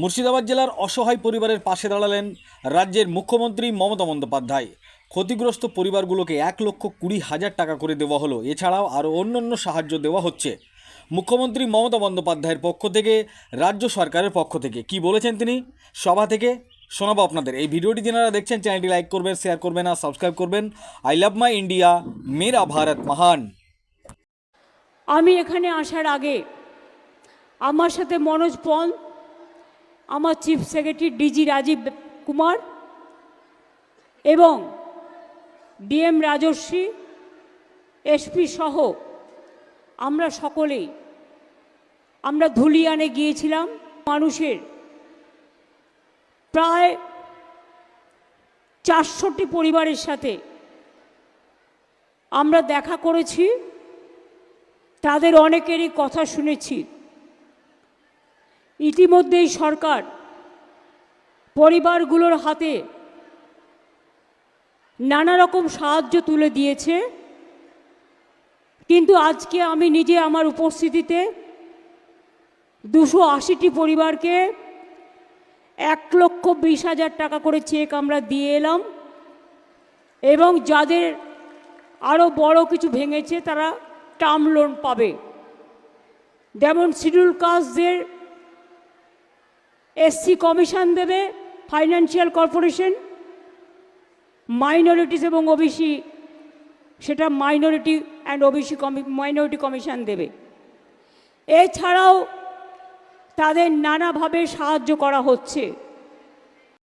মুর্শিদাবাদ জেলার অসহায় পরিবারের পাশে দাঁড়ালেন রাজ্যের মুখ্যমন্ত্রী মমতা বন্দ্যোপাধ্যায়। ক্ষতিগ্রস্ত পরিবারগুলোকে এক লক্ষ কুড়ি হাজার টাকা করে দেওয়া হলো। এছাড়াও আরও অন্যান্য সাহায্য দেওয়া হচ্ছে। মুখ্যমন্ত্রী মমতা বন্দ্যোপাধ্যায়ের পক্ষ থেকে, রাজ্য সরকারের পক্ষ থেকে। কি বলেছেন তিনি? সভা থেকে? শোনাবো আপনাদের। এই ভিডিওটি যারা দেখছেন, চ্যানেলটি লাইক করবেন, শেয়ার করবেন আর সাবস্ক্রাইব করবেন। আই লাভ মাই ইন্ডিয়া, মেরা ভারত মহান। আমি এখানে আসার আগে আমার সাথে মনোজ পল আমার chief secretary DG Rajeev Kumar এবং ডিএম রাজস্বী এসপি সহ আমরা সকলেই, আমরা ধুলিয়ানে গিয়েছিলাম। মানুষের প্রায় চারশোটি পরিবারের সাথে আমরা দেখা করেছি। তাদের অনেকেরই কথা শুনেছি। ইতিমধ্যেই সরকার পরিবারগুলোর হাতে নানা রকম সাহায্য তুলে দিয়েছে। কিন্তু আজকে আমি নিজে আমার উপস্থিতিতে দুশো আশিটি পরিবারকে এক লক্ষ বিশ হাজার টাকা করে চেক আমরা দিয়ে এলাম এবং যাদের আরও বড় কিছু ভেঙেছে তারা টার্ম লোন পাবে। যেমন শিডিউল কাস্টদের এসসি কমিশন দেবে ফাইন্যান্সিয়াল কর্পোরেশন মাইনরিটিস এবং ওবিসি সেটা মাইনরিটি অ্যান্ড ওবিসি কমি মাইনরিটি কমিশন দেবে। এছাড়াও তাদের নানাভাবে সাহায্য করা হচ্ছে।